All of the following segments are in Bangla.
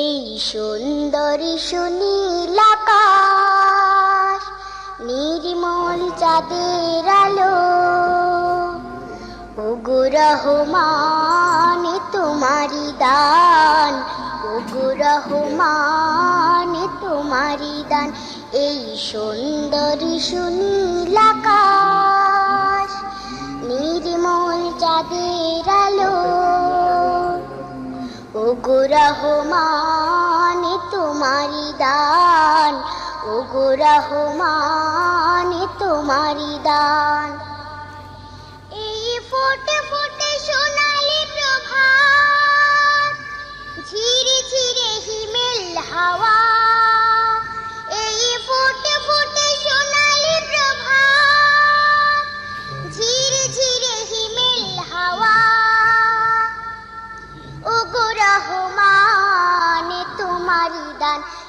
এই সুন্দরী সুনীল আকাশ, নির্মল চাঁদের আলো। ওগো রহমান তোমারি দান। ওগো রহমান তোমারি দান। এই সুন্দরী সুনীল নির্মল চাঁদের আলো। ওগো রহমান তোমারি দান, ওগো রহমান তোমারি দান। এই ফোটে ফোটে সোনালি প্রভাত ঝিরে ঝিরে হিমেল হাওয়া।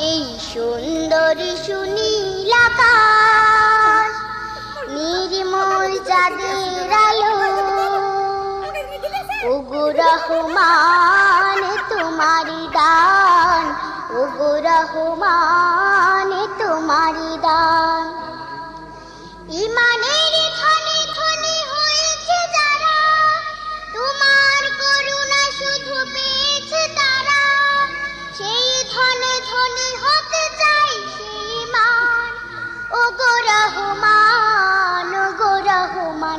এই সুন্দর সুনীল নির্মল চাঁদের আলো ওগো রহমান তোমার দান ওগো রহমান তোমার দান।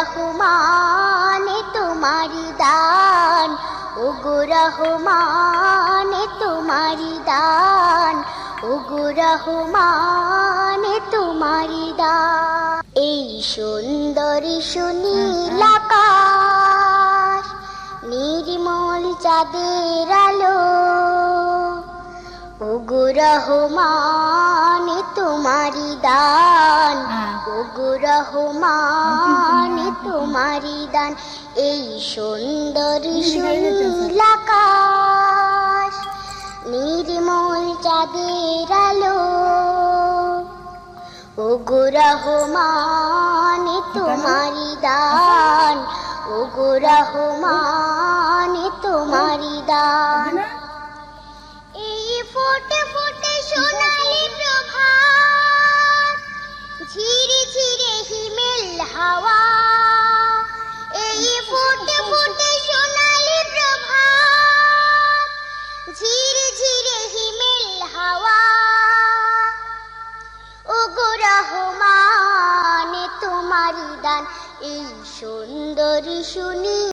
রহমান তোমারি দান, ওগো রহমান তোমারি দান, ওগো রহমান তোমারি দান। এই সুন্দরী সুনীল আকাশ, নির্মল চাঁদের আলো। ওগো রহমান তোমারি দান। ওগো রহমান তোমারি দান। এই সুন্দরী আকাশ নির্মল চাঁদের আলো। ওগো রহমান তোমারি দান। ওগো রহমান তোমারি দান। ঝিরে ঝিরে হিমেল হাওয়া। এই ফোটে ফোটে সোনালি প্রভাত। ঝিরে ঝিরে হিমেল হাওয়া। ওগো রহমান তোমারি দান এই সুন্দরী শুনি